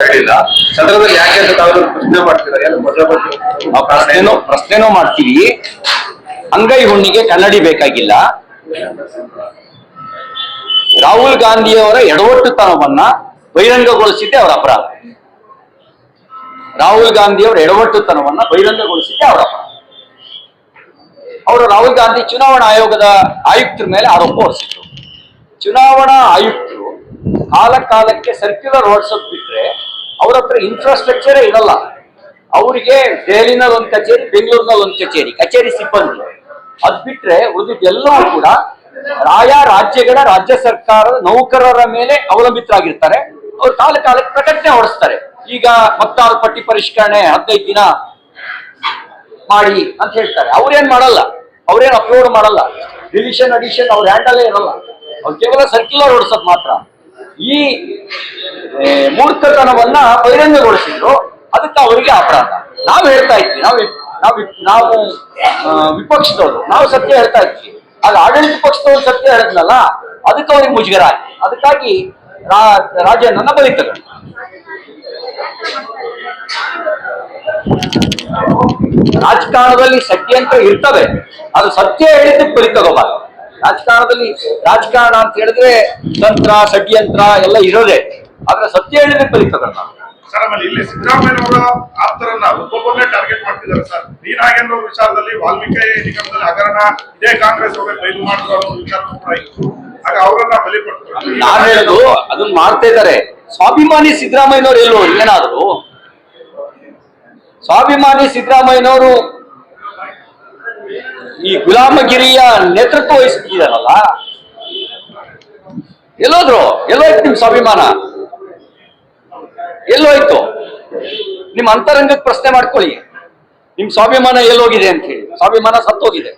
ಹೇಳಿಲ್ಲ ಸದನದಲ್ಲಿ ಯಾಕೆ ಅಂತ ಪ್ರಶ್ನೆ ಏನು ಪ್ರಶ್ನೆನೂ ಮಾಡ್ತೀವಿ. ಅಂಗೈ ಹುಣ್ಣಿಗೆ ಕನ್ನಡಿ ಬೇಕಾಗಿಲ್ಲ. ರಾಹುಲ್ ಗಾಂಧಿಯವರ ಎಡವಟ್ಟುತನವನ್ನ ಬಹಿರಂಗಗೊಳಿಸಿದ್ದೆ ಅವರ ಅಪರಾಧ. ರಾಹುಲ್ ಗಾಂಧಿಯವರ ಎಡವಟ್ಟುತನವನ್ನ ಬಹಿರಂಗಗೊಳಿಸಿದ್ದೆ ಅವರ ಅಪರಾಧ. ಅವರು ರಾಹುಲ್ ಗಾಂಧಿ ಚುನಾವಣಾ ಆಯೋಗದ ಆಯುಕ್ತರ ಮೇಲೆ ಆರೋಪ ಹೊರಿಸಿದ್ರು. ಚುನಾವಣಾ ಆಯುಕ್ತರು ಕಾಲ ಕಾಲಕ್ಕೆ ಸರ್ಕ್ಯುಲರ್ ಹೊರಡಿಸೋದ್ ಬಿಟ್ರೆ ಅವ್ರ ಹತ್ರ ಇನ್ಫ್ರಾಸ್ಟ್ರಕ್ಚರೇ ಇರಲ್ಲ. ಅವರಿಗೆ ದೆಹಲಿನಲ್ಲಿ ಒಂದು ಕಚೇರಿ ಬೆಂಗಳೂರಿನಲ್ಲಿ ಒಂದು ಕಚೇರಿ ಕಚೇರಿ ಸಿಬ್ಬಂದಿ. ಅದ್ ಬಿಟ್ರೆ ಉಳಿದಿದ್ದೆಲ್ಲವೂ ಕೂಡ ಆಯಾ ರಾಜ್ಯಗಳ ರಾಜ್ಯ ಸರ್ಕಾರದ ನೌಕರರ ಮೇಲೆ ಅವಲಂಬಿತರಾಗಿರ್ತಾರೆ. ಅವ್ರು ಕಾಲ ಕಾಲಕ್ಕೆ ಪ್ರಕಟಣೆ ಹೊರಡಿಸ್ತಾರೆ. ಈಗ ಮತ್ತಾರು ಪಟ್ಟಿ ಪರಿಷ್ಕರಣೆ ಹದಿನೈದು ದಿನ ಮಾಡಿ ಅಂತ ಹೇಳ್ತಾರೆ. ಅವ್ರೇನ್ ಮಾಡಲ್ಲ. ಅವ್ರೇನ್ ಅಪ್ಲೋಡ್ ಮಾಡಲ್ಲ. ರಿವಿಷನ್ ಅಡಿಷನ್ ಅವ್ರ ಹ್ಯಾಂಡಲ್ಲೇ ಇರಲ್ಲ. ಅವ್ರು ಕೇವಲ ಸರ್ಕ್ಯುಲರ್ ಹೊಡ್ಸೋದ್ ಮಾತ್ರ. ಈ ಮೂರ್ಖತನವನ್ನ ಬಹಿರಂಗಗೊಳಿಸಿದ್ರು. ಅದಕ್ಕೆ ಅವರಿಗೆ ಅಪರಾಧ. ನಾವು ಹೇಳ್ತಾ ಇದ್ವಿ. ನಾವು ನಾವು ನಾವು ವಿಪಕ್ಷದವರು. ನಾವು ಸತ್ಯ ಹೇಳ್ತಾ ಇದ್ವಿ. ಆಗ ಆಡಳಿತ ಪಕ್ಷದವ್ರು ಸತ್ಯ ಹೇಳಿದ್ನಲ್ಲ, ಅದಕ್ಕೆ ಅವ್ರಿಗೆ ಮುಜುಗರ ಆಯ್ತು ಅದಕ್ಕಾಗಿ ರಾ- ರಾಜನನ್ನ ಬಲಿ ರಾಜಕಾರಣದಲ್ಲಿ ರಾಜಕಾರಣದಲ್ಲಿ ಷಡ್ಯಂತ್ರ ಇರ್ತವೆ. ಅದು ಸತ್ಯ ಹೇಳಿದ್ದಕ್ಕೆ ಬಲಿ ತಗೋಬಾರ್ದು. ರಾಜಕಾರಣದಲ್ಲಿ ರಾಜಕಾರಣ ಅಂತ ಹೇಳಿದ್ರೆ ತಂತ್ರ, ಷಡ್ಯಂತ್ರ ಎಲ್ಲ ಇರೋದೇ. ಆದ್ರೆ ಸತ್ಯ ಹೇಳಿದ್ರೆ ಕಲಿತದ ಸರ್ ಆಮೇಲೆ ಇಲ್ಲಿ ಸಿದ್ದರಾಮಯ್ಯನವರ ಆಪ್ತರನ್ನ ಒಬ್ಬೊಬ್ಬರನ್ನೇ ಟಾರ್ಗೆಟ್ ಮಾಡ್ತಿದ್ದಾರೆ ಸರ್. ಡಿ ನಾಗೇಂದ್ರ ವಿಚಾರದಲ್ಲಿ ವಾಲ್ಮೀಕಿ ನಿಗಮದಲ್ಲಿ ಹಗರಣ ಇದೇ ಕಾಂಗ್ರೆಸ್ ಅವರೇ ಬಯಲು ಮಾಡಿದ್ರು ಅನ್ನೋ ವಿಚಾರ ಕೂಡ ಇತ್ತು. ಆಗ ಅವರನ್ನ ಬಲಿ ಪಡ್ತಾರೆ ನಾನು ಹೇಳುದು ಅದನ್ನ ಮಾಡ್ತಾ ಇದ್ದಾರೆ. ಸ್ವಾಭಿಮಾನಿ ಸಿದ್ದರಾಮಯ್ಯನವ್ರು ಎಲ್ಲೋ ಏನಾದ್ರು ಸ್ವಾಭಿಮಾನಿ ಸಿದ್ದರಾಮಯ್ಯನವರು ಈ ಗುಲಾಮಗಿರಿಯ ನೇತೃತ್ವ ವಹಿಸ್ತಿದಾರಲ್ಲ ಎಲ್ಲೋದ್ರು ಎಲ್ಲೋಯ್ತು ನಿಮ್ ಸ್ವಾಭಿಮಾನ? ಎಲ್ಲೋಯ್ತು? ನಿಮ್ ಅಂತರಂಗಕ್ಕೆ ಪ್ರಶ್ನೆ ಮಾಡ್ಕೊಳ್ಳಿ. ನಿಮ್ ಸ್ವಾಭಿಮಾನ ಎಲ್ಲೋಗಿದೆ ಅಂತ ಹೇಳಿ. ಸ್ವಾಭಿಮಾನ ಸತ್ತೋಗಿದೆ.